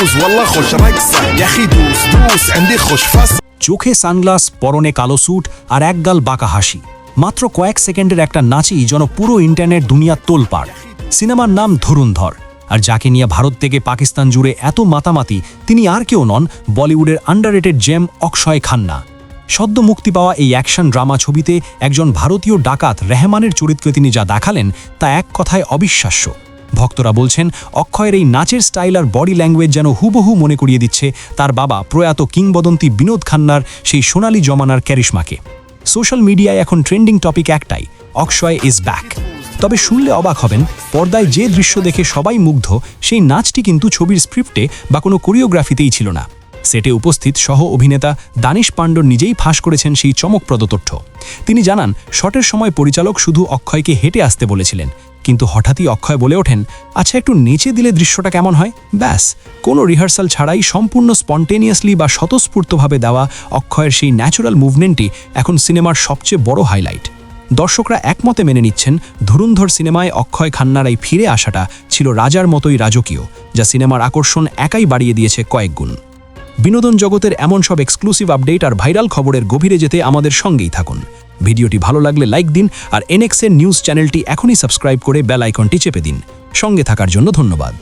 فوز والله خوش رقصة يا أخي دوس دوس عندي خوش فص চোখে সানগ্লাস পরনে কালো স্যুট আর একগাল বাঁকা হাসি মাত্র কয়েক সেকেন্ডের একটা নাচেই যেন পুরো ইন্টারনেট দুনিয়া তোলপাড় সিনেমার নাম ধরুন্ধর আর যাকে নিয়ে ভারত থেকে পাকিস্তান জুড়ে এত মাতামাতি তিনি আর কেউ নন বলিউডের আন্ডাররেটেড জেম অক্ষয় খান্না সদ্য মুক্তি পাওয়া এই অ্যাকশন ড্রামা ছবিতে একজন ভারতীয় ডাকাত রেহমানের চরিত্রে তিনি যা দেখালেন তা এক কথায় অবিশ্বাস্য ভক্তরা বলছেন, অক্ষয়ের এই নাচের স্টাইল আর বডি ল্যাঙ্গুয়েজ যেন হুবহু মনে করিয়ে দিচ্ছে তার বাবা প্রয়াত কিংবদন্তি বিনোদ খান্নার সেই সোনালি জমানার ক্যারিশমাকে। সোশ্যাল মিডিয়ায় এখন ট্রেন্ডিং টপিক একটাই, অক্ষয় ইজ ব্যাক। তবে শুনলে অবাক হবেন, পর্দায় যে দৃশ্য দেখে সবাই মুগ্ধ, সেই নাচটি কিন্তু ছবির স্ক্রিপ্টে বা কোনো কোরিওগ্রাফিতেই ছিল না। সেটে উপস্থিত সহ অভিনেতা দানিশ পাণ্ডর নিজেই ফাঁস করেছেন সেই চমকপ্রদ তথ্য। তিনি জানান, শটের সময় পরিচালক শুধু অক্ষয়কে হেঁটে আসতে বলেছিলেন কিন্তু হঠাৎই অক্ষয় বলে ওঠেন আচ্ছা একটু নেচে দিলে দৃশ্যটা কেমন হয়? ব্যাস, কোনো রিহার্সাল ছাড়াই সম্পূর্ণ স্পন্টেনিয়াসলি বা স্বতঃস্ফূর্তভাবে দেওয়া অক্ষয়ের সেই ন্যাচুরাল মুভমেন্টই এখন সিনেমার সবচেয়ে বড় হাইলাইট। দর্শকরা একমতে মেনে নিচ্ছেন, ধুরুন্ধর সিনেমায় অক্ষয় খান্নার এই ফিরে আসাটা ছিল রাজার মতোই রাজকীয়, যা সিনেমার আকর্ষণ একাই বাড়িয়ে দিয়েছে কয়েক গুণ। বিনোদন জগতের এমন সব এক্সক্লুসিভ আপডেট আর ভাইরাল খবরের গভীরে যেতে আমাদের সঙ্গেই থাকুন। ভিডিওটি ভালো লাগলে লাইক দিন আর এনএক্সের নিউজ চ্যানেলটি এখনই সাবস্ক্রাইব করে বেল আইকনটি চেপে দিন। সঙ্গে থাকার জন্য ধন্যবাদ।